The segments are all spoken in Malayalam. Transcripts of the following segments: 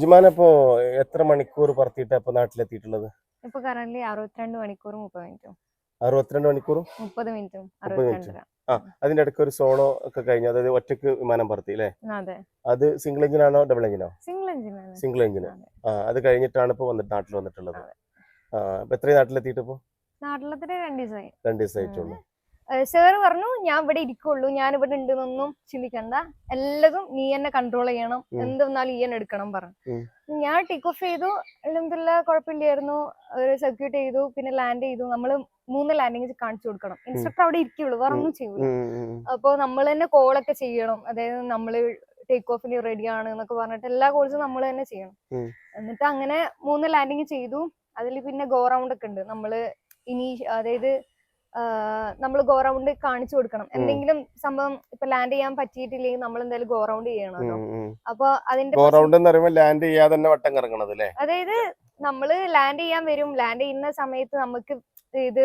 ജുമാനപ്പോ എത്ര മണിക്കൂർ പറത്തിയിട്ടാ ഇപ്പൊ നാട്ടിലെത്തിയിട്ടുള്ളത്? ഇപ്പൊ കറന്റ് അറുപത്തിരണ്ട് മണിക്കൂറും മുപ്പത് മിനിറ്റും. അറുപത്തിരണ്ട് മണിക്കൂറും? മുപ്പത് മിനിറ്റും. ആ അതിന്റെ ഇടയ്ക്ക് ഒരു സോളോ ഒക്കെ കഴിഞ്ഞു. അതായത് ഒറ്റയ്ക്ക് വിമാനം പറത്തി അല്ലേ? അതെ. സിംഗിൾ എഞ്ചിൻ ആണോ ഡബിൾ എഞ്ചിനോ സിംഗിൾ എഞ്ചിൻ സിംഗിൾ എഞ്ചിൻ ആ അത് കഴിഞ്ഞിട്ടാണ് ഇപ്പൊ വന്നിട്ട് നാട്ടിൽ വന്നിട്ടുള്ളത്. ആ അപ്പൊ എത്രയും നാട്ടിലെത്തിയിട്ട് ഇപ്പൊ? നാട്ടിലത്തിന് രണ്ട് ദിവസമായി രണ്ട് ദിവസം സാർ പറഞ്ഞു ഞാൻ ഇവിടെ ഇരിക്കുള്ളൂ ഞാൻ ഇവിടെ ഉണ്ടെന്നൊന്നും ചിന്തിക്കണ്ട. എല്ലാതും നീ എന്നെ കൺട്രോൾ ചെയ്യണം. എന്ത് വന്നാലും ഈ എന്നെ എടുക്കണം പറഞ്ഞു. ഞാൻ ടേക്ക് ഓഫ് ചെയ്തു. അല്ലെന്നില്ല കുഴപ്പമില്ലായിരുന്നു. ഒരു സർക്യൂട്ട് ചെയ്തു പിന്നെ ലാൻഡ് ചെയ്തു. നമ്മൾ മൂന്ന് ലാൻഡിങ് കാണിച്ചു കൊടുക്കണം. ഇൻസ്ട്രക്ടർ അവിടെ ഇരിക്കുള്ളൂ വേറെ ഒന്നും ചെയ്യൂല. അപ്പോൾ നമ്മൾ തന്നെ കോളൊക്കെ ചെയ്യണം. അതായത് നമ്മൾ ടേക്ക് ഓഫിന് റെഡി ആണ് എന്നൊക്കെ പറഞ്ഞിട്ട് എല്ലാ കോഴ്സും നമ്മൾ തന്നെ ചെയ്യണം. എന്നിട്ട് അങ്ങനെ മൂന്ന് ലാൻഡിങ് ചെയ്തു. അതിൽ പിന്നെ ഗോ റൗണ്ട് ഒക്കെ ഉണ്ട്. നമ്മൾ ഇനി അതായത് നമ്മൾ ഗോ റൗണ്ട് കാണിച്ചു കൊടുക്കണം. എന്തെങ്കിലും സംഭവം ഇപ്പൊ ലാൻഡ് ചെയ്യാൻ പറ്റിയിട്ടില്ലെങ്കിൽ നമ്മൾ എന്തായാലും ഗോ റൗണ്ട് ചെയ്യണമല്ലോ. അപ്പൊ അതിന്റെ ഗോ പ്രശ്നം- റൗണ്ട് എന്ന് പറയുമ്പോൾ ലാൻഡ് ചെയ്യാതെ തന്നെ വട്ടം കറങ്ങണത് അല്ലേ? അതായത് നമ്മൾ ലാൻഡ് ചെയ്യാൻ വരും. ലാൻഡ് ചെയ്യുന്ന സമയത്ത് നമുക്ക് ഇത്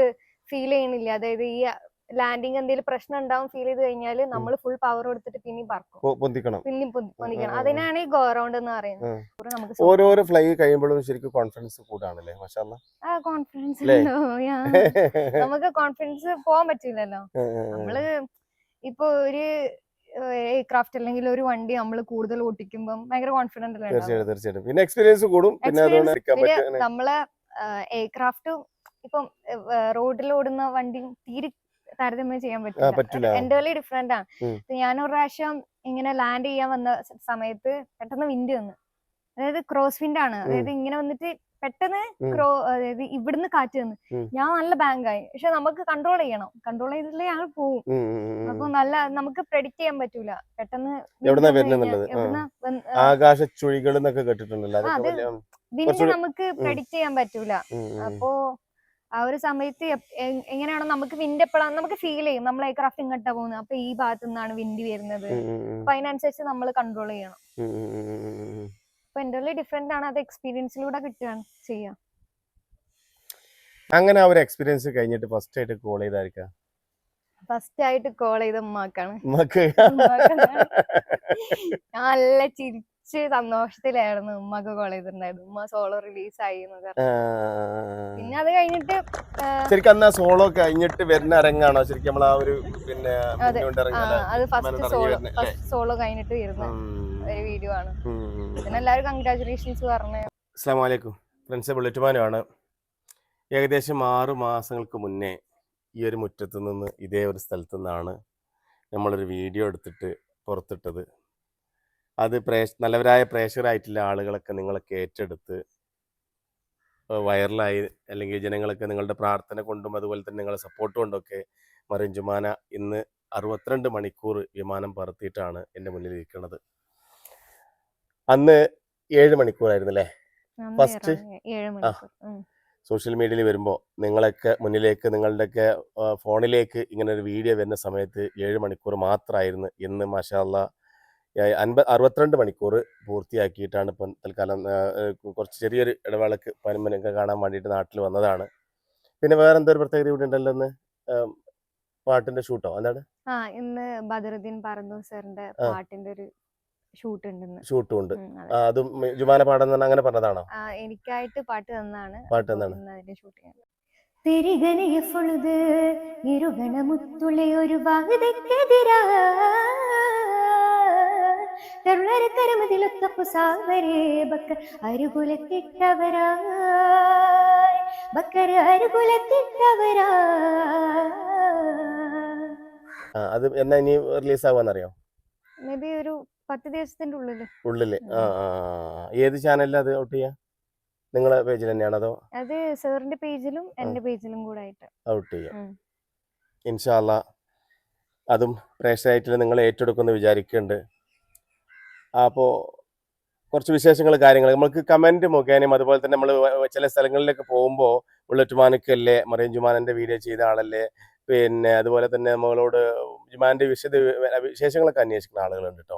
ഫീൽ ചെയ്യണില്ല. അതായത് ഈ ലാൻഡിങ് എന്തെങ്കിലും പ്രശ്നം ഉണ്ടാവും ഫീൽ ചെയ്ത് കഴിഞ്ഞാൽ നമ്മൾ ഫുൾ പവർ കൊടുത്തിട്ട് പിന്നെയും പറക്കും. പൊന്തിക്കണം. പിന്നെയും പൊന്തിക്കണം. അതിനാണ് ഈ ഗോറൗണ്ട് എന്ന് പറയുന്നത്. നമുക്ക് ഓരോരോ ഫ്ലൈ കഴിയുമ്പോഴും ശരിക്കും കോൺഫിഡൻസ് കൂടാണല്ലേ? ആ കോൺഫിഡൻസ് യാ. നമുക്ക് കോൺഫിഡൻസ് പോകാൻ പറ്റില്ലല്ലോ നമ്മൾ ഇപ്പൊ ഒരു എയർക്രാഫ്റ്റ് അല്ലെങ്കിൽ ഒരു വണ്ടി നമ്മൾ കൂടുതൽ ഓട്ടിക്കുമ്പോൾ ഭയങ്കര കോൺഫിഡന്റ് തീർച്ചയായിട്ടും തീർച്ചയായിട്ടും. പിന്നെ എക്സ്പീരിയൻസ് കൂടും. പിന്നെ നമ്മളെ എയർക്രാഫ്റ്റും ഇപ്പം റോഡിൽ ഓടുന്ന വണ്ടിയും തീരെ താരതമ്യം ചെയ്യാൻ പറ്റില്ല. എന്റെ ഡിഫറെന്റ് ആണ്. ഞാൻ ഒരു പ്രാവശ്യം ഇങ്ങനെ ലാൻഡ് ചെയ്യാൻ വന്ന സമയത്ത് പെട്ടെന്ന് വിൻഡ് വന്നു. അതായത് ക്രോസ് വിൻഡ് ആണ്. അതായത് ഇങ്ങനെ വന്നിട്ട് പെട്ടെന്ന്. ക്രോ അതായത് ഇവിടുന്ന് കാറ്റ് വന്നു. ഞാൻ നല്ല ബാങ്കായി പക്ഷെ നമുക്ക് കൺട്രോൾ ചെയ്യണം. കൺട്രോൾ ചെയ്തിട്ടില്ലേ ഞങ്ങൾ പോവും. അപ്പൊ നല്ല നമുക്ക് പ്രെഡിക്റ്റ് ചെയ്യാൻ പറ്റൂല. പെട്ടെന്ന് എവിടുന്നാ വന്ന്- ആകാശ ചുഴികൾ എന്നൊക്കെ കേട്ടിട്ടുണ്ടല്ലോ. നമുക്ക് പ്രെഡിക്റ്റ് ചെയ്യാൻ പറ്റൂല. അപ്പോ ആ ഒരു സമയത്ത് എങ്ങനെയാണോ നമുക്ക് വിൻഡ് എപ്പോഴാണ് നമുക്ക് ഫീൽ ചെയ്യും. നമ്മൾ എയർക്രാഫ്റ്റ് ഇങ്ങോട്ടാ പോകുന്നത് അപ്പൊ ഈ ഭാഗത്തു നിന്നാണ് വിൻഡ് വരുന്നത്. അപ്പൊ അതിനനുസരിച്ച് നമ്മൾ കൺട്രോൾ ചെയ്യണം. അപ്പൊ എന്റെ ഡിഫറെന്റ് ആണ് അത് എക്സ്പീരിയൻസിലൂടെ കിട്ടുകയാണ് ചെയ്യാം. അങ്ങനെ ആ ഒരു എക്സ്പീരിയൻസ് കഴിഞ്ഞിട്ട് ഫസ്റ്റ് ആയിട്ട് കോൾ ചെയ്തായിരിക്കാം? ഫസ്റ്റ് ആയിട്ട് കോൾ ചെയ്ത ഉമ്മാക്കാണ്. നല്ല ഉമ്മാക്കാണ്. ചിരിച്ച് സന്തോഷത്തിലായിരുന്നു ഉമ്മക്ക് കോൾ ചെയ്തിട്ടുണ്ടായിരുന്നു ഉമ്മ സോളോ റിലീസ് ആയി പിന്നെ അത് കഴിഞ്ഞിട്ട് ശരിക്കും അന്ന് സോളോ കഴിഞ്ഞിട്ട് വരുന്ന അരങ്ങാണോ? ശരിക്കും നമ്മൾ ആ ഒരു പിന്നെ അതെ. ഫസ്റ്റ് സോളോ ഫസ്റ്റ് സോളോ കഴിഞ്ഞിട്ട് വരുന്ന ഒരു വീഡിയോ ആണ്. പിന്നെ എല്ലാവരും കൺഗ്രാചുലേഷൻസ് പറഞ്ഞു. അസ്സാം വലൈക്കും ഫ്രണ്ട്സ് ബുള്ളറ്റുമാനുമാണ് ഏകദേശം ആറ് മാസങ്ങൾക്ക് മുന്നേ ഈ ഒരു മുറ്റത്ത് നിന്ന് ഇതേ ഒരു സ്ഥലത്തു നിന്നാണ് നമ്മളൊരു വീഡിയോ എടുത്തിട്ട് പുറത്തിട്ടത്. അത് പ്രേക്ഷ നല്ലവരായ പ്രേക്ഷകരായിട്ടുള്ള ആളുകളൊക്കെ നിങ്ങളൊക്കെ ഏറ്റെടുത്ത് വൈറലായി അല്ലെങ്കിൽ ജനങ്ങളൊക്കെ നിങ്ങളുടെ പ്രാർത്ഥന കൊണ്ടും അതുപോലെ തന്നെ നിങ്ങളുടെ സപ്പോർട്ട് കൊണ്ടൊക്കെ മറിയം ജുമാന ഇന്ന് അറുപത്തിരണ്ട് മണിക്കൂർ വിമാനം പറത്തിയിട്ടാണ് എന്റെ മുന്നിൽ ഇരിക്കുന്നത്. അന്ന് ഏഴ് മണിക്കൂറായിരുന്നു അല്ലേ ഫസ്റ്റ് ആ. സോഷ്യൽ മീഡിയയിൽ വരുമ്പോൾ നിങ്ങളൊക്കെ മുന്നിലേക്ക് നിങ്ങളുടെയൊക്കെ ഫോണിലേക്ക് ഇങ്ങനെ ഒരു വീഡിയോ വരുന്ന സമയത്ത് ഏഴ് മണിക്കൂർ മാത്രമായിരുന്നു ഇന്ന് മാഷാല്ല അൻപത് അറുപത്തിരണ്ട് മണിക്കൂർ പൂർത്തിയാക്കിയിട്ടാണ് ഇപ്പം തൽക്കാലം കുറച്ച് ചെറിയൊരു ഇടവേളക്ക് പനിമനൊക്കെ കാണാൻ വേണ്ടിയിട്ട് നാട്ടിൽ വന്നതാണ്. പിന്നെ വേറെ എന്തോ ഒരു പ്രത്യേകത ഇവിടെ ഉണ്ടല്ലോ ഇന്ന്? പാട്ടിന്റെ ഷൂട്ടോ? എന്താണ്? ആ ഇന്ന് ബദറുദ്ദീൻ പറഞ്ഞു സാറിന്റെ പാട്ടിന്റെ ഒരു ഷൂട്ട് ഉണ്ടെന്ന് ഷൂട്ടും ഉണ്ട്. അതെ. ജുമാന പാടുന്ന അങ്ങനെ പറഞ്ഞതാണോ? എനിക്കായിട്ട് പാട്ട് തന്നാണ്. പാട്ട് തന്നാണ്. ഷൂട്ട് ചെയ്യാൻ. തിരികനെ എപ്പൊഴുത് ഇരുഗണമുത്തുള്ള ഒരു വാഗതക്കെതിരാ കരുളരക്കരമതിലൊത്തപ്പു സാവരേ ബക്ക അരുകുലത്തിട്ടവരാ ബക്കര അരുകുലത്തിട്ടവരാ ആ, അത് എന്നാ ഇനി റിലീസ് ആവാന്നറിയോ മേ ബി ഒരു പത്ത് ദിവസത്തിന്റെ ഉള്ളിൽ. ഉള്ളിൽ. ആ. ഏത് ചാനലിൽ അത് ഔട്ട് ചെയ്യാ? നിങ്ങളെ പേജിൽ തന്നെയാണ് അതോ? അത് സാറിന്റെ പേജിലും എന്റെ പേജിലും കൂടെ ആയിട്ട് ഔട്ട് ചെയ്യാം. ഇൻഷാല്ല അതും പ്രേക്ഷകരായിട്ടുള്ള നിങ്ങൾ ഏറ്റെടുക്കുമെന്ന് വിചാരിക്കുന്നുണ്ട് അപ്പോൾ കുറച്ച് വിശേഷങ്ങൾ കാര്യങ്ങൾ. നമ്മൾക്ക് കമന്റ് മുഖേനയും അതുപോലെ തന്നെ നമ്മൾ ചില സ്ഥലങ്ങളിലേക്ക് പോകുമ്പോൾ ബുള്ളറ്റ് മാനിക്കല്ലേ മറിയം ജുമാനന്റെ വീഡിയോ ചെയ്ത ആളല്ലേ പിന്നെ അതുപോലെ തന്നെ നമ്മളോട് ജുമാന്റെ വിശദ വിശേഷങ്ങളൊക്കെ അന്വേഷിക്കുന്ന ആളുകളുണ്ട് കേട്ടോ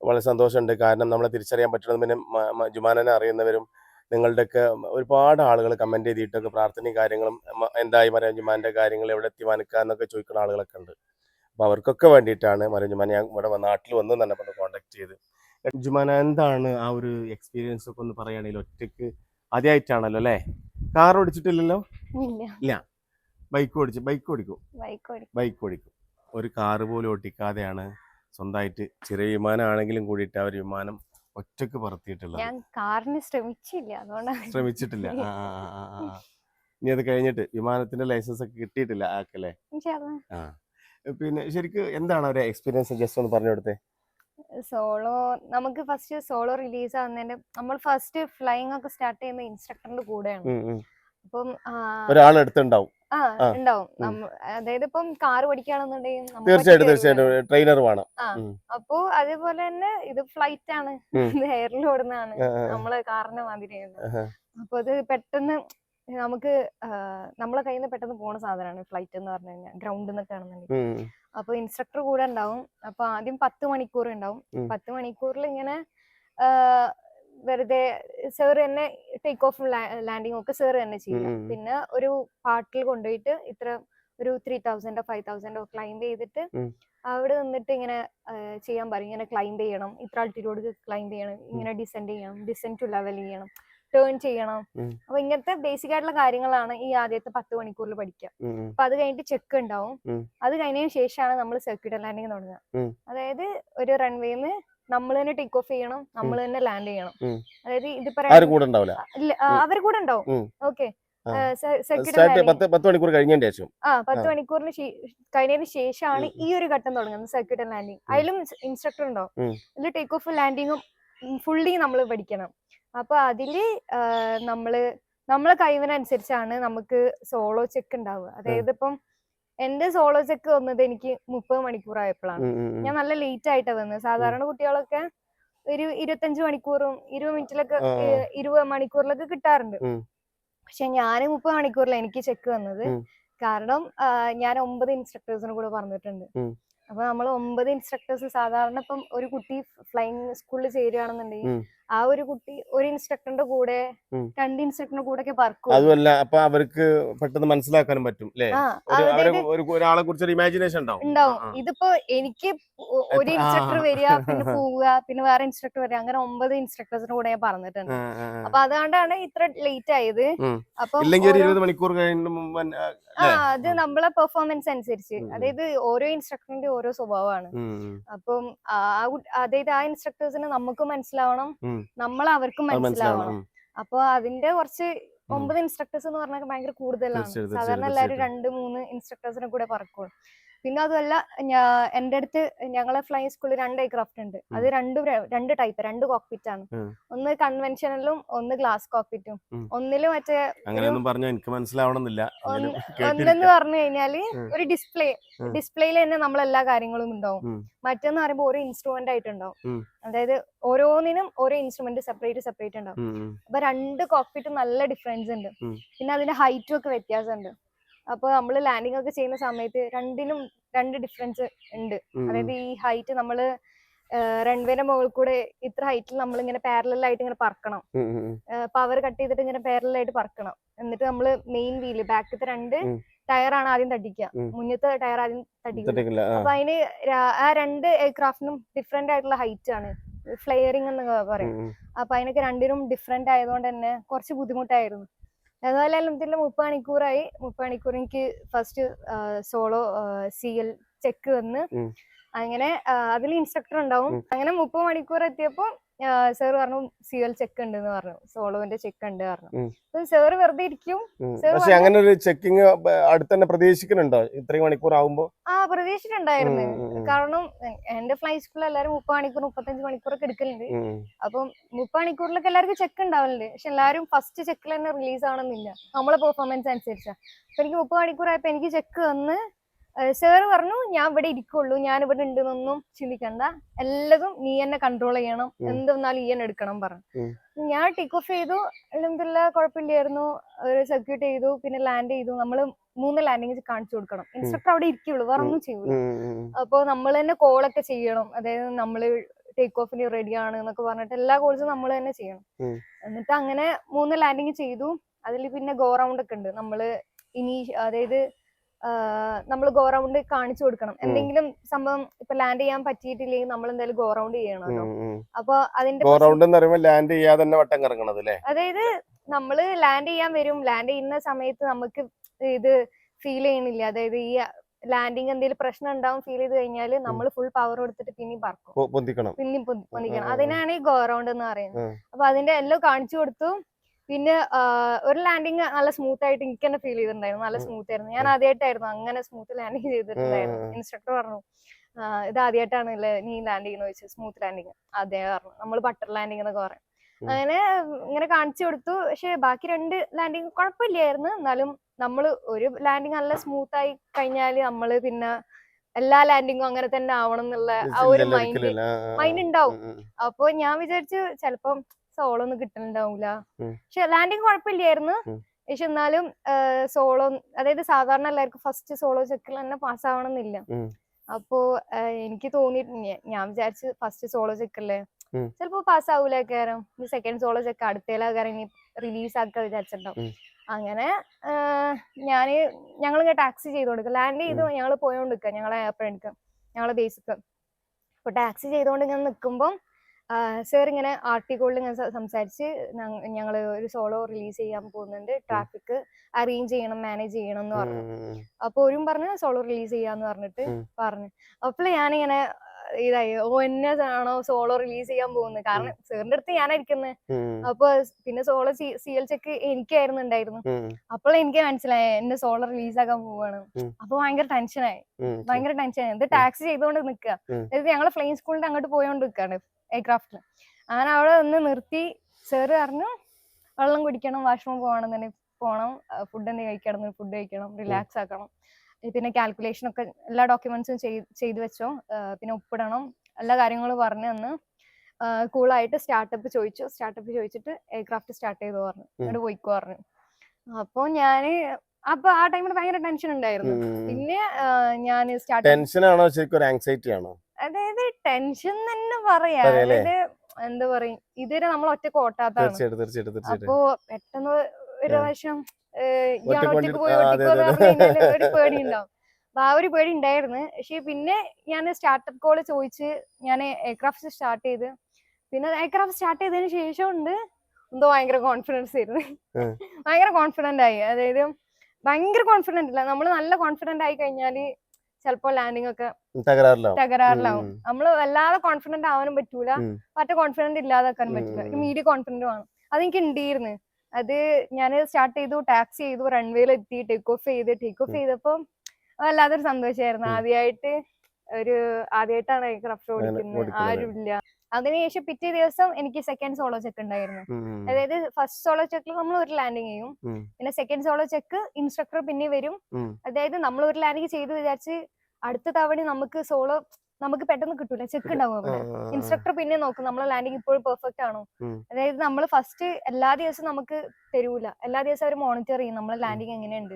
വളരെ സന്തോഷമുണ്ട്. കാരണം നമ്മളെ തിരിച്ചറിയാൻ പറ്റുന്നത് പിന്നെ ജുമാനനെ അറിയുന്നവരും നിങ്ങളുടെയൊക്കെ ഒരുപാട് ആളുകൾ കമന്റ് ചെയ്തിട്ടൊക്കെ പ്രാർത്ഥനയും കാര്യങ്ങളും എന്തായി മറിയം ജുമാന്റെ കാര്യങ്ങൾ എവിടെ എത്തി മാനിക്കുക എന്നൊക്കെ ചോദിക്കുന്ന ആളുകളൊക്കെ ഉണ്ട്. അപ്പോൾ അവർക്കൊക്കെ വേണ്ടിയിട്ടാണ് മറിയം ജുമാൻ ഞാൻ ഇവിടെ നാട്ടിൽ വന്ന് തന്നെ കോൺടാക്ട് ചെയ്ത്. ജുമാന എന്താണ് ആ ഒരു എക്സ്പീരിയൻസ് ഒക്കെ ഒന്ന് പറയുകയാണെങ്കിൽ ഒറ്റയ്ക്ക് ആദ്യമായിട്ടാണല്ലോ അല്ലേ? കാർ ഓടിച്ചിട്ടില്ലല്ലോ? ഇല്ല. ബൈക്ക് ഓടിച്ചു. ബൈക്ക് ഓടിക്കും. ബൈക്ക് ഓടിക്കും. ഒരു കാറ് പോലും ഓടിക്കാതെയാണ് സ്വന്തമായിട്ട് ചെറിയ വിമാനമാണെങ്കിലും കൂടിയിട്ട് ആ ഒരു വിമാനം ഒറ്റയ്ക്ക് പറത്തിയിട്ടുള്ളത്. ഞാൻ കാറിന് ശ്രമിച്ചില്ല. അതുകൊണ്ടാണ് ശ്രമിച്ചിട്ടില്ല. ഇനി അത് കഴിഞ്ഞിട്ട് വിമാനത്തിന്റെ ലൈസൻസ് ഒക്കെ കിട്ടിയിട്ടില്ല ആക്കല്ലേ. ആ. പിന്നെ ശരിക്കും എന്താണ് ഒരു എക്സ്പീരിയൻസ് ജസ്റ്റ് ഒന്ന് പറഞ്ഞു കൊടുത്തേ. സോളോ നമുക്ക് ഫസ്റ്റ് സോളോ റിലീസ് ആവുന്നതിന്റെ നമ്മൾ ഫസ്റ്റ് ഫ്ലൈങ് ഒക്കെ സ്റ്റാർട്ട് ചെയ്യുന്ന ഇൻസ്ട്രക്ടറിന്റെ കൂടെയാണ്. അപ്പം അടുത്തുണ്ടാവും ആ ഉണ്ടാവും. അതായത് ഇപ്പം കാർ പഠിക്കുകയാണെന്നുണ്ടെങ്കിൽ തീർച്ചയായിട്ടും ട്രെയിനർ വേണം. അപ്പോ അതേപോലെ തന്നെ ഇത് ഫ്ലൈറ്റ് ആണ്. എയറിൽ ഓടുന്നതാണ്. നമ്മൾ കാറിന്റെ മാതിരിയാണ് അപ്പൊ അത് പെട്ടെന്ന് നമുക്ക് നമ്മളെ കയ്യിൽ നിന്ന് പെട്ടെന്ന് പോണ സാധനമാണ് ഫ്ലൈറ്റ് എന്ന് പറഞ്ഞു കഴിഞ്ഞാൽ. ഗ്രൗണ്ടിൽ നിന്നൊക്കെ ആണെന്നുണ്ടെങ്കിൽ. അപ്പൊ ഇൻസ്ട്രക്ടർ കൂടെ ഉണ്ടാവും. അപ്പൊ ആദ്യം പത്ത് മണിക്കൂർ ഉണ്ടാവും. പത്ത് മണിക്കൂറിൽ ഇങ്ങനെ വെറുതെ സാർ തന്നെ ടേക്ക് ഓഫ് ലാൻഡിങ് ഒക്കെ സാർ തന്നെ ചെയ്യുക പിന്നെ ഒരു പാട്ടിൽ കൊണ്ടുപോയിട്ട് ഇത്ര ഒരു ത്രീ തൗസൻഡോ ഫൈവ് തൗസൻഡോ ക്ലൈംബ് ചെയ്തിട്ട്. അവിടെ നിന്നിട്ട് ഇങ്ങനെ ചെയ്യാൻ പറയും. ഇങ്ങനെ ക്ലൈംബ് ചെയ്യണം. ഇത്ര ആൾട്ടിറ്റ്യൂഡ് ക്ലൈംബ് ചെയ്യണം. ഇങ്ങനെ ഡിസെൻഡ് ചെയ്യണം. ഡിസെൻഡ് ടു ലെവൽ ചെയ്യണം. ടേൺ ചെയ്യണം. അപ്പൊ ഇങ്ങനത്തെ ബേസിക് ആയിട്ടുള്ള കാര്യങ്ങളാണ് ഈ ആദ്യത്തെ പത്ത് മണിക്കൂറിൽ പഠിക്കുക. അപ്പൊ അത് കഴിഞ്ഞിട്ട് ചെക്ക് ഉണ്ടാവും. അത് കഴിഞ്ഞതിന് ശേഷമാണ് നമ്മൾ സർക്യൂട്ട് ലാൻഡിങ് തുടങ്ങുക. അതായത് ഒരു റൺവേന്ന് നമ്മൾ തന്നെ ടേക്ക് ഓഫ് ചെയ്യണം നമ്മൾ തന്നെ ലാൻഡ് ചെയ്യണം. അതായത് ഇതിപ്പോ. അവർ കൂടെ ഉണ്ടാവും. ഓക്കെ പത്ത് മണിക്കൂർ കഴിഞ്ഞതിന് ശേഷം. ആ പത്ത്. മണിക്കൂറിന് കഴിഞ്ഞതിന് ശേഷമാണ് ഈ ഒരു ഘട്ടം തുടങ്ങുന്നത് സർക്യൂട്ട് ലാൻഡിങ് അതിലും ഇൻസ്ട്രക്ടർ ഉണ്ടാവും അതിൽ ടേക്ക് ഓഫ് ലാൻഡിങ്ങും ഫുള്ളി നമ്മൾ പഠിക്കണം. അപ്പൊ അതിൽ നമ്മൾ നമ്മളെ കഴിവിനനുസരിച്ചാണ് നമുക്ക് സോളോ ചെക്ക് ഉണ്ടാവുക. അതായത് ഇപ്പം എന്റെ സോളോ ചെക്ക് വന്നത് എനിക്ക് മുപ്പത് മണിക്കൂർ ആയപ്പോഴാണ്. ഞാൻ നല്ല ലേറ്റ് ആയിട്ടാ വന്നത്. സാധാരണ കുട്ടികളൊക്കെ ഒരു ഇരുപത്തഞ്ച് മണിക്കൂറും ഇരുപത് മിനിറ്റിലൊക്കെ. ഇരുപത് മണിക്കൂറിലൊക്കെ കിട്ടാറുണ്ട്. പക്ഷെ ഞാൻ മുപ്പത് മണിക്കൂറിലാണ് എനിക്ക് ചെക്ക് വന്നത്. കാരണം ഞാൻ ഒമ്പത് ഇൻസ്ട്രക്ടേഴ്സിന് കൂടെ പറഞ്ഞിട്ടുണ്ട്. അപ്പൊ നമ്മൾ ഒമ്പത് ഇൻസ്ട്രക്ടേഴ്സ് സാധാരണ ഇപ്പം ഒരു കുട്ടി ഫ്ലൈങ് സ്കൂളിൽ ചേരുകയാണെന്നുണ്ടെങ്കിൽ ആ ഒരു കുട്ടി ഒരു ഇൻസ്ട്രക്ടറിന്റെ കൂടെ. രണ്ട് ഇൻസ്ട്രക്ടറിന്റെ കൂടെ ഒക്കെ പറക്കും അതുമല്ല അപ്പൊ അവർക്ക് പെട്ടെന്ന് മനസ്സിലാക്കാനും പറ്റും ഒരാളെ കുറിച്ച് ഇമാജിനേഷൻ ഉണ്ടാവും ഉണ്ടാവും. ഇതിപ്പോ എനിക്ക് ഒരു ഇൻസ്ട്രക്ടർ വരിക പിന്നെ പോവുക പിന്നെ വേറെ ഇൻസ്ട്രക്ടർ വരിക അങ്ങനെ ഒമ്പത് ഇൻസ്ട്രക്ടേഴ്സിന്റെ കൂടെ ഞാൻ പറഞ്ഞിട്ടുണ്ട്. അപ്പൊ അതുകൊണ്ടാണ് ഇത്ര ലേറ്റ് ആയത്. അപ്പൊ മണിക്കൂർ ആ? അത് നമ്മളെ പെർഫോമൻസ് അനുസരിച്ച്. അതായത് ഓരോ ഇൻസ്ട്രക്ടറിന്റെ ഓരോ സ്വഭാവമാണ്. അപ്പം അതായത് ആ ഇൻസ്ട്രക്ടേഴ്സിന് നമുക്ക് മനസ്സിലാവണം. നമ്മൾ അവർക്കും മനസ്സിലാവണം. അപ്പൊ അതിന്റെ കുറച്ച് ഒമ്പത് ഇൻസ്ട്രക്ടേഴ്സ് എന്ന് പറഞ്ഞാൽ ഭയങ്കര കൂടുതലാണ്. സാധാരണ എല്ലാവരും രണ്ട് മൂന്ന് ഇൻസ്ട്രക്ടേഴ്സിനെ കൂടെ പറക്കും പിന്നെ അതുമല്ല ഞാ എന്റെ അടുത്ത് ഞങ്ങളെ ഫ്ലൈങ് സ്കൂളിൽ രണ്ട് എയർക്രാഫ്റ്റ് ഉണ്ട്. അത് രണ്ട് രണ്ട് ടൈപ്പ് രണ്ട് കോക്പിറ്റ് ആണ്. ഒന്ന് കൺവെൻഷനലും ഒന്ന് ഗ്ലാസ് കോക്പിറ്റും. ഒന്നിൽ മറ്റേ അങ്ങനെയൊന്നും പറഞ്ഞു എനിക്ക് മനസ്സിലാവണമെന്നില്ല. ഒന്നെന്ന്. പറഞ്ഞു കഴിഞ്ഞാൽ ഒരു ഡിസ്പ്ലേ. ഡിസ്പ്ലേയിൽ തന്നെ നമ്മൾ എല്ലാ കാര്യങ്ങളും ഉണ്ടാവും. മറ്റൊന്ന് പറയുമ്പോൾ ഓരോ ഇൻസ്ട്രുമെന്റ് ആയിട്ടുണ്ടാവും. അതായത് ഓരോന്നിനും ഓരോ ഇൻസ്ട്രുമെന്റ് സെപ്പറേറ്റ് സെപ്പറേറ്റ് ഉണ്ടാവും. അപ്പൊ രണ്ട് കോക്പിറ്റും നല്ല ഡിഫറൻസ് ഉണ്ട്. പിന്നെ അതിന്റെ ഹൈറ്റും ഒക്കെ വ്യത്യാസമുണ്ട്. അപ്പൊ നമ്മൾ ലാൻഡിംഗ് ഒക്കെ ചെയ്യുന്ന സമയത്ത് രണ്ടിനും രണ്ട് ഡിഫറൻസ് ഉണ്ട്. അതായത് ഈ ഹൈറ്റ് നമ്മൾ റൺവേന്റെ മുകളിൽ കൂടെ ഇത്ര ഹൈറ്റിൽ നമ്മൾ ഇങ്ങനെ പാരലായിട്ട് ഇങ്ങനെ പറക്കണം. പവർ കട്ട് ചെയ്തിട്ട് ഇങ്ങനെ പാരലായിട്ട് പറക്കണം. എന്നിട്ട് നമ്മൾ മെയിൻ വീൽ ബാക്കത്തെ രണ്ട്. ടയറാണ് ആദ്യം തട്ടിക്കുക. മുന്നത്തെ ടയർ ആദ്യം തട്ടിക്കുക. അപ്പൊ അതിന് ആ രണ്ട് എയർക്രാഫ്റ്റിനും ഡിഫറെന്റ് ആയിട്ടുള്ള ഹൈറ്റ് ആണ്. ഫ്ലെയറിംഗ് എന്ന് പറയും. അപ്പൊ അതിനൊക്കെ രണ്ടിനും ഡിഫറെന്റ് ആയതുകൊണ്ട് തന്നെ കുറച്ച് ബുദ്ധിമുട്ടായിരുന്നു. ഏതായാലും ഇതിന്റെ മുപ്പത് മണിക്കൂറായി മുപ്പത് മണിക്കൂർ എനിക്ക് first solo C L check വന്ന് അങ്ങനെ അതിൽ ഇൻസ്ട്രക്ടർ ഉണ്ടാവും. അങ്ങനെ മുപ്പത് മണിക്കൂർ എത്തിയപ്പോ സാർ പറഞ്ഞു സി എൽ ചെക്ക് ഉണ്ട് എന്ന് പറഞ്ഞു. സോളോവിന്റെ ചെക്ക് ഉണ്ട് പറഞ്ഞു. സാർ വെറുതെ ഇരിക്കും. പക്ഷേ അങ്ങനെ ഒരു ചെക്കിങ് അടുത്തന്നെ പ്രതീക്ഷിക്കുന്നുണ്ടോ? ഇത്രയും മണിക്കൂർ ആവുമ്പോ ആ പ്രതീക്ഷിച്ചിട്ടുണ്ടായിരുന്നു. കാരണം എന്റെ ഫ്ലൈ സ്കൂളിൽ എല്ലാവരും മുപ്പത് മണിക്കൂർ മുപ്പത്തഞ്ച് മണിക്കൂറൊക്കെ എടുക്കലുണ്ട്. അപ്പം മുപ്പത് മണിക്കൂറിലൊക്കെ എല്ലാവർക്കും ചെക്ക് ഉണ്ടാവലുണ്ട്. പക്ഷെ എല്ലാവരും ഫസ്റ്റ് ചെക്കിൽ തന്നെ റിലീസ് ആവണമെന്നില്ല. നമ്മളെ പെർഫോമൻസ് അനുസരിച്ചാ. അപ്പൊ എനിക്ക് മുപ്പത് മണിക്കൂറായപ്പോ എനിക്ക് ചെക്ക് വന്ന് സാർ പറഞ്ഞു ഞാൻ ഇവിടെ ഇരിക്കുള്ളൂ ഞാൻ ഇവിടെ ഉണ്ടെന്നൊന്നും ചിന്തിക്കണ്ട. എല്ലതും നീ എന്നെ കൺട്രോൾ ചെയ്യണം. എന്ത് വന്നാലും ഈ എന്നെ എടുക്കണം പറഞ്ഞു. ഞാൻ ടേക്ക് ഓഫ് ചെയ്തു. അലഹമില്ല കുഴപ്പമില്ലായിരുന്നു. ഒരു സർക്യൂട്ട് ചെയ്തു പിന്നെ ലാൻഡ് ചെയ്തു. നമ്മൾ മൂന്ന് ലാൻഡിങ് കാണിച്ചു കൊടുക്കണം. ഇൻസ്ട്രക്ടർ അവിടെ ഇരിക്കുള്ളൂ വേറെ ഒന്നും ചെയ്യൂ. അപ്പോൾ നമ്മൾ തന്നെ കോളൊക്കെ ചെയ്യണം. അതായത് നമ്മൾ ടേക്ക് ഓഫിന് റെഡി ആണ് എന്നൊക്കെ പറഞ്ഞിട്ട് എല്ലാ കോഴ്സും നമ്മൾ തന്നെ ചെയ്യണം. എന്നിട്ട് അങ്ങനെ മൂന്ന് ലാൻഡിങ് ചെയ്തു. അതിൽ പിന്നെ ഗോ റൗണ്ട് ഒക്കെ ഉണ്ട്. നമ്മൾ ഇനി അതായത് നമ്മൾ ഗോറൗണ്ട് കാണിച്ചു കൊടുക്കണം. എന്തെങ്കിലും സംഭവം ഇപ്പൊ ലാൻഡ് ചെയ്യാൻ പറ്റിയിട്ടില്ലെങ്കിൽ നമ്മൾ എന്തായാലും ഗോറൗണ്ട് റൗണ്ട് ചെയ്യണമല്ലോ. അപ്പൊ അതിന്റെ ഗോ പ്രശ്നം- റൗണ്ട് എന്ന് പറയുമ്പോൾ ലാൻഡ് ചെയ്യാതെ തന്നെ വട്ടം കറങ്ങണത് അല്ലേ? അതായത് നമ്മൾ ലാൻഡ് ചെയ്യാൻ വരും. ലാൻഡ് ചെയ്യുന്ന സമയത്ത് നമുക്ക് ഇത് ഫീൽ ചെയ്യണില്ല. അതായത് ഈ ലാൻഡിങ് എന്തെങ്കിലും പ്രശ്നം ഉണ്ടാവും ഫീൽ ചെയ്ത് കഴിഞ്ഞാൽ നമ്മൾ ഫുൾ പവർ കൊടുത്തിട്ട് പിന്നെയും പറക്കും. പിന്നെയും പൊന്തിക്കണം. അതിനാണ് ഈ ഗോറൗണ്ട് എന്ന് പറയുന്നത്. അപ്പൊ അതിന്റെ എല്ലാം കാണിച്ചു കൊടുത്തു. പിന്നെ ഒരു ലാൻഡിങ് നല്ല സ്മൂത്ത് ആയിട്ട് എനിക്ക് തന്നെ ഫീൽ ചെയ്തിട്ടുണ്ടായിരുന്നു. നല്ല. സ്മൂത്ത് ആയിരുന്നു. ഞാൻ ആദ്യമായിട്ടായിരുന്നു അങ്ങനെ സ്മൂത്ത് ലാൻഡിങ് ചെയ്തിട്ടുണ്ടായിരുന്നു. ഇൻസ്ട്രക്ടർ പറഞ്ഞു "ആ, ഇത് ആദ്യമായിട്ടാണ് നീ ലാൻഡ് ചെയ്യുന്ന ചോദിച്ചത് സ്മൂത്ത് ലാൻഡിങ് അതേ പറഞ്ഞു നമ്മൾ ബട്ടർ ലാൻഡിങ് എന്നൊക്കെ പറയും. അങ്ങനെ ഇങ്ങനെ കാണിച്ചു കൊടുത്തു. പക്ഷെ ബാക്കി രണ്ട് ലാൻഡിങ് കുഴപ്പമില്ലായിരുന്നു. എന്നാലും നമ്മൾ ഒരു ലാൻഡിങ് നല്ല സ്മൂത്ത് ആയി കഴിഞ്ഞാൽ നമ്മൾ പിന്നെ എല്ലാ ലാൻഡിങ്ങും അങ്ങനെ തന്നെ ആവണം എന്നുള്ള ആ ഒരു മൈൻഡ് മൈൻഡ് ഉണ്ടാവും. അപ്പൊ ഞാൻ വിചാരിച്ചു ചെലപ്പം സോളോ ഒന്നും കിട്ടുന്നുണ്ടാവൂല പക്ഷെ ലാൻഡിങ് കുഴപ്പമില്ലായിരുന്നു. പക്ഷെ എന്നാലും സോളോ അതായത് സാധാരണ എല്ലാവർക്കും ഫസ്റ്റ് സോളോ ചെക്കിൽ തന്നെ പാസ് ആവണമെന്നില്ല അപ്പോ എനിക്ക് തോന്നിയിട്ടുണ്ട്. ഞാൻ വിചാരിച്ച് ഫസ്റ്റ് സോളോ ചെക്കല്ലേ. ചിലപ്പോ പാസ് ആവൂല കാരം ഇനി സെക്കൻഡ് സോളോ ചെക്ക് അടുത്തേലാ കാരം ഇനി റിലീസ് ആക്കാൻ വിചാരിച്ചിട്ടുണ്ടാവും. അങ്ങനെ ഞാൻ ഞാൻ ഞങ്ങൾ ഇങ്ങനെ ടാക്സി ചെയ്ത് കൊടുക്കുക ലാൻഡ് ചെയ്ത് ഞങ്ങൾ പോയോണ്ടിരിക്കുക ഞങ്ങളെ എയർപോർട്ടിലേക്ക് ഞങ്ങളെ ബേസിക്ക് അപ്പൊ ടാക്സി ചെയ്തോണ്ട് ഇങ്ങനെ നിൽക്കുമ്പം സാർ ഇങ്ങനെ ആർട്ടിക്കോളിൽ ഇങ്ങനെ സംസാരിച്ച് ഞങ്ങൾ ഒരു സോളോ റിലീസ് ചെയ്യാൻ പോകുന്നുണ്ട്. ട്രാഫിക് അറേഞ്ച് ചെയ്യണം മാനേജ് ചെയ്യണം എന്ന് പറഞ്ഞു. അപ്പൊ ഒരു പറഞ്ഞു സോളോ റിലീസ് ചെയ്യാന്ന് പറഞ്ഞിട്ട് പറഞ്ഞു. അപ്പോൾ ഞാനിങ്ങനെ ഇതായി. ഓ എന്നെ ആണോ സോളോ റിലീസ് ചെയ്യാൻ പോകുന്നത്? കാരണം സാറിന്റെ അടുത്ത് ഞാനായിരിക്കുന്നത് അപ്പൊ പിന്നെ സോളോ സി എൽ ചെക്ക് എനിക്കായിരുന്നു ഉണ്ടായിരുന്നു അപ്പോൾ എനിക്ക് മനസ്സിലായി എന്റെ സോളോ റിലീസ് ആക്കാൻ പോവാണ്. അപ്പൊ ഭയങ്കര ടെൻഷനായി. ഭയങ്കര ടെൻഷനായി ഇത് ടാക്സി ചെയ്തുകൊണ്ട്. അതായത് ഞങ്ങൾ ഫ്ലൈൻ സ്കൂളിന്റെ അങ്ങോട്ട് പോയോണ്ട് നിൽക്കാണ് എയർക്രാഫ്റ്റിൽ അങ്ങനെ അവിടെ ഒന്ന് നിർത്തി. ചെറു പറഞ്ഞു വെള്ളം കുടിക്കണം വാഷ്റൂം പോകണം തന്നെ പോകണം ഫുഡ് എന്തെങ്കിലും കഴിക്കണം ഫുഡ് കഴിക്കണം റിലാക്സ് ആക്കണം. പിന്നെ കാൽക്കുലേഷൻ ഒക്കെ എല്ലാ ഡോക്യുമെന്റ്സും ചെയ്തു വെച്ചോ. പിന്നെ ഒപ്പിടണം എല്ലാ കാര്യങ്ങളും പറഞ്ഞു തന്ന് കൂളായിട്ട് സ്റ്റാർട്ടപ്പ് ചോദിച്ചു. സ്റ്റാർട്ടപ്പ് ചോദിച്ചിട്ട് എയർക്രാഫ്റ്റ് സ്റ്റാർട്ട് ചെയ്തു പറഞ്ഞു. എന്നിട്ട് പോയിക്കോ പറഞ്ഞു. അപ്പൊ ഞാൻ അപ്പൊ ആ ടൈമിൽ ഭയങ്കര ടെൻഷൻ ഉണ്ടായിരുന്നു. പിന്നെ ഞാൻ സ്റ്റാർട്ട് ടെൻഷൻ ആണോ? ശരിക്കും ആങ്സൈറ്റി ആണോ? അതായത് ടെൻഷൻ തന്നെ പറയാ? അതായത് എന്താ പറയും ഇതുവരെ നമ്മൾ ഒറ്റ കോട്ടാത്താണ് അപ്പോ പെട്ടെന്ന് ഒരു പ്രാവശ്യം ഇയാൾ ഒറ്റയ്ക്ക് ഒറ്റയ്ക്ക് പോയി ഒറ്റയ്ക്ക് ഒരു പേടി ഉണ്ടാവും ആ ഒരു പേടി ഉണ്ടായിരുന്നു. പക്ഷെ പിന്നെ ഞാൻ സ്റ്റാർട്ടപ്പ് കോൾ ചോദിച്ച് ഞാൻ എയർക്രാഫ്റ്റ് സ്റ്റാർട്ട് ചെയ്ത്. പിന്നെ എയർക്രാഫ്റ്റ് സ്റ്റാർട്ട് ചെയ്തതിന് ശേഷം ഉണ്ട് എന്തോ ഭയങ്കര കോൺഫിഡൻസ് ആയിരുന്നു. ഭയങ്കര കോൺഫിഡന്റ് ആയി. അതായത് ഭയങ്കര കോൺഫിഡന്റ് ഇല്ല. നമ്മൾ നല്ല കോൺഫിഡന്റ് ആയി കഴിഞ്ഞാൽ ചിലപ്പോ ലാൻഡിംഗ് ഒക്കെ തകരാറിലാവും. നമ്മൾ നമ്മൾ വല്ലാതെ കോൺഫിഡന്റ് ആവാനും പറ്റൂല. മറ്റേ കോൺഫിഡന്റ് ഇല്ലാതാക്കാനും പറ്റൂല. ഉം. ഒരു മീഡിയം കോൺഫിഡന്റ് വേണം. അതെനിക്ക് ഉണ്ടായിരുന്നു അത് ഞാൻ സ്റ്റാർട്ട് ചെയ്തു ടാക്സി ചെയ്തു റൺവേയിൽ എത്തി ടേക്ക് ഓഫ് ചെയ്ത്. ടേക്ക് ഓഫ് ചെയ്തപ്പോൾ വല്ലാതൊരു സന്തോഷമായിരുന്നു ആദ്യമായിട്ട് ഒരു ആദ്യമായിട്ടാണ് ക്രാഫ്റ്റ് ഓടിക്കുന്നത്. ഓടിക്കുന്നത്. ആരും ഇല്ല അതിനുശേഷം പിറ്റേ ദിവസം എനിക്ക് സെക്കൻഡ് സോളോ ചെക്ക് ഉണ്ടായിരുന്നു. അതായത് ഫസ്റ്റ് സോളോ ചെക്കിൽ നമ്മൾ ഒരു ലാൻഡിങ് ചെയ്യും. പിന്നെ സെക്കൻഡ് സോളോ ചെക്ക് ഇൻസ്ട്രക്ടർ പിന്നെ വരും. അതായത് നമ്മൾ ഒരു ലാൻഡിങ് ചെയ്ത് വിചാരിച്ച് അടുത്ത തവണ നമുക്ക് സോളോ നമുക്ക് പെട്ടെന്ന് കിട്ടൂല. ചെക്ക് ഉണ്ടാവും അവിടെ. ഇൻസ്ട്രക്ടർ പിന്നെ നോക്കും. നമ്മളെ ലാൻഡിങ് ഇപ്പോഴും പെർഫെക്റ്റ് ആണോ? അതായത് നമ്മൾ ഫസ്റ്റ് എല്ലാ ദിവസവും നമുക്ക് തരൂല. എല്ലാ ദിവസവും അവർ മോണിറ്റർ ചെയ്യും നമ്മളെ ലാൻഡിങ് എങ്ങനെയുണ്ട്.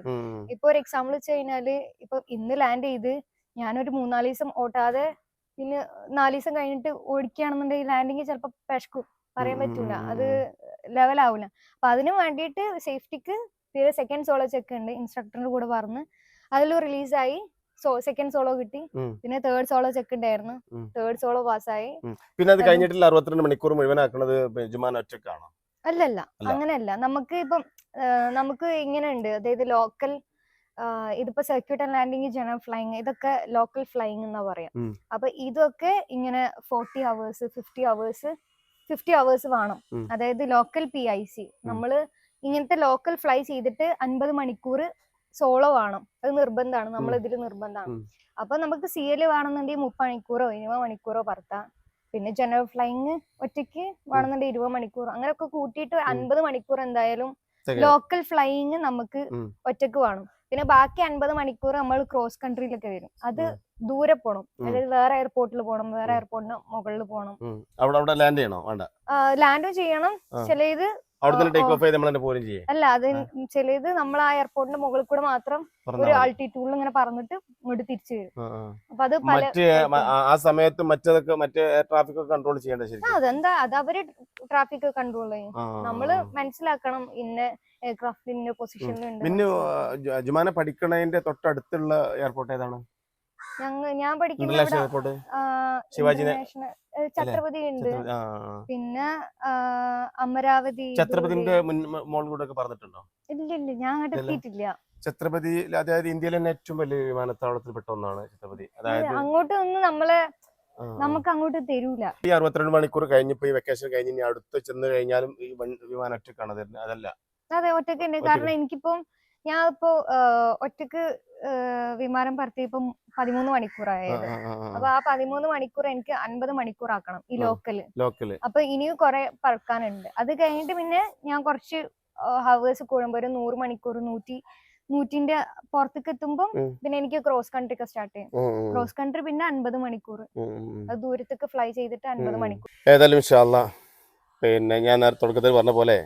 ഇപ്പൊ ഒരു എക്സാമ്പിൾ വെച്ച് കഴിഞ്ഞാൽ ഇപ്പൊ ഇന്ന് ലാൻഡ് ചെയ്ത് ഞാനൊരു മൂന്നാൽ ദിവസം ഓട്ടാതെ പിന്നെ നാല് ദിവസം കഴിഞ്ഞിട്ട് ഓടിക്കുകയാണെന്നുണ്ടെങ്കിൽ ലാൻഡിങ് ചിലപ്പോൾ പെശക്കും പറയാൻ പറ്റൂല. അത് ലെവൽ ലെവലാവൂല അപ്പൊ അതിന് വേണ്ടിയിട്ട് സേഫ്റ്റിക്ക് തീരെ സെക്കൻഡ് സോളോ ചെക്ക് ഉണ്ട്. ഇൻസ്ട്രക്ടറിന്റെ കൂടെ പറഞ്ഞ്. അതിൽ റിലീസായി സോ സെക്കൻഡ് സോളോ കിട്ടി. പിന്നെ തേർഡ് സോളോ ചെക്ക് ഉണ്ടായിരുന്നു. തേർഡ് സോളോ പാസ്സായി പിന്നെ അത് കഴിഞ്ഞിട്ടുള്ള അറുപത്തിരണ്ട് മണിക്കൂർ മുഴുവനാക്കുന്നത് ആക്കുന്നത് ഒറ്റക്കാണോ അല്ലല്ല. അല്ല. അങ്ങനെയല്ല. നമുക്ക് ഇപ്പം നമുക്ക് ഇങ്ങനെ ഉണ്ട് അതായത് ലോക്കൽ ഇതിപ്പോ circuit and landing general flying ഇതൊക്കെ ലോക്കൽ ഫ്ലൈങ് എന്നാ പറയാം. അപ്പൊ ഇതൊക്കെ ഇങ്ങനെ forty hours fifty hours fifty hours വേണം. അതായത് ലോക്കൽ പി ഐ സി നമ്മൾ ഇങ്ങനത്തെ ലോക്കൽ ഫ്ലൈ ചെയ്തിട്ട് അൻപത് മണിക്കൂർ സോളോ വേണം. അത് നിർബന്ധമാണ് നമ്മൾ ഇതിൽ നിർബന്ധമാണ്. അപ്പൊ നമുക്ക് സി എൽ വേണമെന്നുണ്ടെങ്കിൽ മുപ്പത് മണിക്കൂറോ ഇരുപത് മണിക്കൂറോ പറത്താം. പിന്നെ ജനറൽ ഫ്ലൈങ് ഒറ്റയ്ക്ക് വേണമെന്നുണ്ടെങ്കിൽ ഇരുപത് മണിക്കൂർ അങ്ങനെയൊക്കെ കൂട്ടിയിട്ട് അൻപത് മണിക്കൂർ എന്തായാലും ലോക്കൽ ഫ്ലൈയിങ് നമുക്ക്. ഒറ്റയ്ക്ക് വേണം. പിന്നെ ബാക്കി അൻപത് മണിക്കൂർ നമ്മൾ ക്രോസ് കൺട്രിയിലൊക്കെ വരും. അത്. ദൂരെ പോകണം അതായത് വേറെ എയർപോർട്ടിൽ പോകണം വേറെ. എയർപോർട്ടിന് മുകളിൽ അവിടെ ലാൻഡ് ചെയ്യണം? വേണ്ട. ലാൻഡും ചെയ്യണം. ചിലത് ചില ഇത് അവിടെ ടേക്ക് ഓഫ് ചെയ്ത് നമ്മൾ തന്നെ പോരും ചെയ്യേ. അല്ല അത് ചിലത് നമ്മൾ ആ എയർപോർട്ടിന്റെ മുകളിൽ കൂടെ മാത്രം ഒരു ആൾട്ടിറ്റ്യൂഡിൽ ഇങ്ങനെ പറഞ്ഞിട്ട് ഇങ്ങോട്ട് തിരിച്ചു വരും. അപ്പൊ അത് മറ്റ് ആ- സമയത്ത് മറ്റതൊക്കെ മറ്റേ ട്രാഫിക് കൺട്രോൾ ചെയ്യേണ്ട ശരിക്കും? അതെന്താ അത് അവർ ട്രാഫിക് കൺട്രോൾ ചെയ്യും. നമ്മൾ മനസ്സിലാക്കണം ഇന്ന എയർക്രാഫ്റ്റ് ഇന്ന പൊസിഷനിലുണ്ട് പിന്നെ ജുമാന പഠിക്കണതിന്റെ തൊട്ടടുത്തുള്ള എയർപോർട്ട് ഏതാണ്? ഞങ്ങ ഞാൻ പഠിക്കുന്ന ശിവാജി ഛത്രപതി ഉണ്ട്. പിന്നെ അമരാവതി ഛത്രപതിന്റെ ഒക്കെ പറഞ്ഞിട്ടുണ്ടോ? ഇല്ല ഇല്ല ഞാൻ അങ്ങോട്ട്. എത്തിയിട്ടില്ല. ഛത്രപതി അതായത് ഇന്ത്യയിലെ തന്നെ ഏറ്റവും വലിയ വിമാനത്താവളത്തിൽ പെട്ട ഒന്നാണ് ഛത്രപതി. അതായത് അങ്ങോട്ട് ഒന്നും നമ്മൾ. നമുക്ക് അങ്ങോട്ട് തരൂല. ഈ അറുപത്തിരണ്ട് മണിക്കൂർ കഴിഞ്ഞപ്പോ ഈ വെക്കേഷൻ കഴിഞ്ഞ് ഇനി അടുത്ത് ചെന്ന് കഴിഞ്ഞാലും ഈ വിമാനം ഒറ്റക്കാണ് അതല്ല. അതെ ഒറ്റയ്ക്ക്. കാരണം എനിക്കിപ്പം ഞാൻ ഇപ്പോ ഒറ്റയ്ക്ക് വിമാനം വിമാനം പറത്തിയപ്പം പതിമൂന്ന് മണിക്കൂറായത്. അപ്പൊ ആ പതിമൂന്ന് മണിക്കൂർ എനിക്ക് അൻപത് മണിക്കൂർ ആക്കണം ഈ. ലോക്കൽ. ലോക്കൽ. അപ്പൊ ഇനിയും കുറെ പറക്കാനുണ്ട്. അത് കഴിഞ്ഞിട്ട് പിന്നെ ഞാൻ കുറച്ച് ഹവേഴ്സ് കൂടുമ്പോ ഒരു നൂറ് മണിക്കൂർ നൂറ്റി നൂറ്റിന്റെ പുറത്തേക്ക് എത്തുമ്പോൾ പിന്നെ എനിക്ക് ക്രോസ് കൺട്രി ഒക്കെ സ്റ്റാർട്ട് ചെയ്യും. ക്രോസ് കൺട്രി പിന്നെ അൻപത് മണിക്കൂർ അത് ദൂരത്തേക്ക് ഫ്ലൈ ചെയ്തിട്ട് അൻപത്. മണിക്കൂർ. ഏതായാലും പിന്നെ ഞാൻ നേരത്തെ തുടക്കത്തിൽ പറഞ്ഞ പോലെ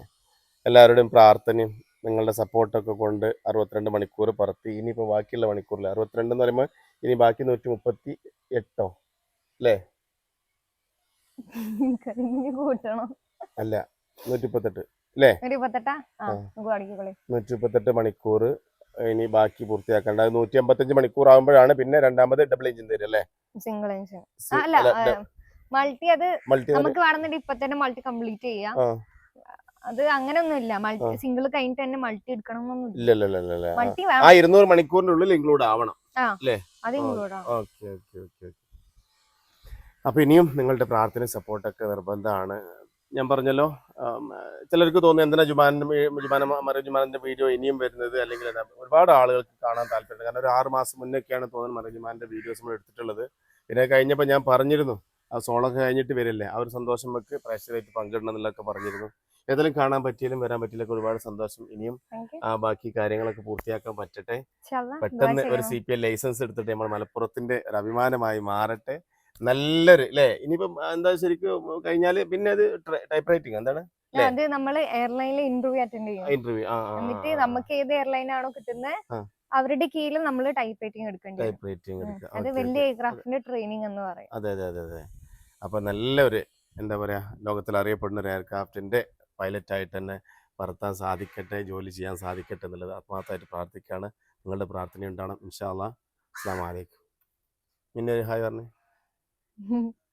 എല്ലാവരുടെയും പ്രാർത്ഥനയും നിങ്ങളുടെ സപ്പോർട്ടൊക്കെ കൊണ്ട് അറുപത്തിരണ്ട് മണിക്കൂർ പറത്തി. ഇനിയിപ്പോൾ ബാക്കിയുള്ള മണിക്കൂറിൽ അറുപത്തിരണ്ട് എന്ന് പറയുമ്പോൾ ഇനി ബാക്കി നൂറ്റി മുപ്പത്തി എട്ടോ? അല്ലേ? കൂട്ടണം. അല്ല നൂറ്റി മുപ്പത്തെട്ട് മുപ്പത്തെട്ട് മണിക്കൂർ ഇനി ബാക്കി പൂർത്തിയാക്കേണ്ട. നൂറ്റി അമ്പത്തഞ്ച് മണിക്കൂർ ആകുമ്പോഴാണ് പിന്നെ രണ്ടാമത് ഡബിൾ എഞ്ചിൻ തരും അല്ലേ? സിംഗിൾ എഞ്ചിൻ മൾട്ടി അത് നമുക്ക് വേണമെന്നുണ്ടെങ്കിൽ ഇപ്പൊ തന്നെ മൾട്ടി കംപ്ലീറ്റ് ചെയ്യാം അത് അങ്ങനൊന്നുമില്ല. ഇല്ല മൾട്ടി സിംഗിൾ കഴിഞ്ഞിട്ട് തന്നെ മൾട്ടി എടുക്കണം. മൾട്ടി ആ ഇരുന്നൂറ് മണിക്കൂറിന്റെ ഉള്ളിൽ ഇൻക്ലൂഡ് ആവണം. അത്. ഇൻക്ലൂഡ് അപ്പൊ ഇനിയും നിങ്ങളുടെ പ്രാർത്ഥന സപ്പോർട്ടൊക്കെ നിർബന്ധമാണ്. ഞാൻ പറഞ്ഞല്ലോ ചിലർക്ക് തോന്നുന്നു എന്തിനാ ജുമാന്റെ ജുമാന മറിയ വീഡിയോ ഇനിയും വരുന്നത്? അല്ലെങ്കിൽ ഒരുപാട് ആളുകൾക്ക് കാണാൻ താല്പര്യമുണ്ട്. കാരണം ഒരു ആറ് മാസം മുന്നൊക്കെയാണ് തോന്നുന്നത് മറിയ ജുമാന്റെ വീഡിയോസ് നമ്മൾ എടുത്തിട്ടുള്ളത്. പിന്നെ കഴിഞ്ഞപ്പോൾ ഞാൻ പറഞ്ഞിരുന്നു ആ സോളൊക്കെ കഴിഞ്ഞിട്ട് വരില്ലേ? ആ ഒരു സന്തോഷം വെക്ക് പ്രേക്ഷകരായിട്ട് പങ്കിടണം എന്നുള്ളതൊക്കെ പറഞ്ഞിരുന്നു. ഏതായാലും കാണാൻ പറ്റിയാലും വരാൻ പറ്റിയില്ലൊക്കെ ഒരുപാട് സന്തോഷം. ഇനിയും ആ ബാക്കി കാര്യങ്ങളൊക്കെ പൂർത്തിയാക്കാൻ പറ്റട്ടെ. പെട്ടെന്ന് ഒരു. സി പി എൽ ലൈസൻസ് എടുത്തിട്ട് നമ്മൾ മലപ്പുറത്തിന്റെ ഒരു അഭിമാനമായി മാറട്ടെ. നല്ലൊരു അല്ലേ ഇനിയിപ്പം എന്താ ശരിക്കും കഴിഞ്ഞാൽ പിന്നെ അത് ടൈപ്പ് റൈറ്റിംഗ് എന്താണ്? അത് നമ്മൾ എയർലൈനിൽ ഇന്റർവ്യൂ അറ്റൻഡ് ചെയ്യും. ഇന്റർവ്യൂ എന്നിട്ട് നമുക്ക് ഏത് എയർലൈൻ ആണോ കിട്ടുന്നത് അവരുടെ കീഴിൽ നമ്മൾ ടൈപ്പ് റൈറ്റിംഗ് എടുക്കേണ്ടി ടൈപ്പ് റൈറ്റിംഗ് അത് വലിയ. എയർക്രാഫ്റ്റിന്റെ ട്രെയിനിങ് എന്ന് പറയും. അതെ അതെ അതെ അതെ. അപ്പൊ നല്ലൊരു എന്താ പറയാ ലോകത്തിൽ അറിയപ്പെടുന്ന ഒരു എയർക്രാഫ്റ്റിന്റെ പൈലറ്റ് ആയിട്ട് തന്നെ പറത്താൻ സാധിക്കട്ടെ ജോലി ചെയ്യാൻ സാധിക്കട്ടെ എന്നുള്ളത് ആത്മാർത്ഥമായിട്ട് പ്രാർത്ഥിക്കുകയാണ്. നിങ്ങളുടെ പ്രാർത്ഥന ഉണ്ടാവണം ഇൻഷാ അസ്സാം വലൈക്കും പിന്നെ ഒരു ഹായ് പറഞ്ഞു.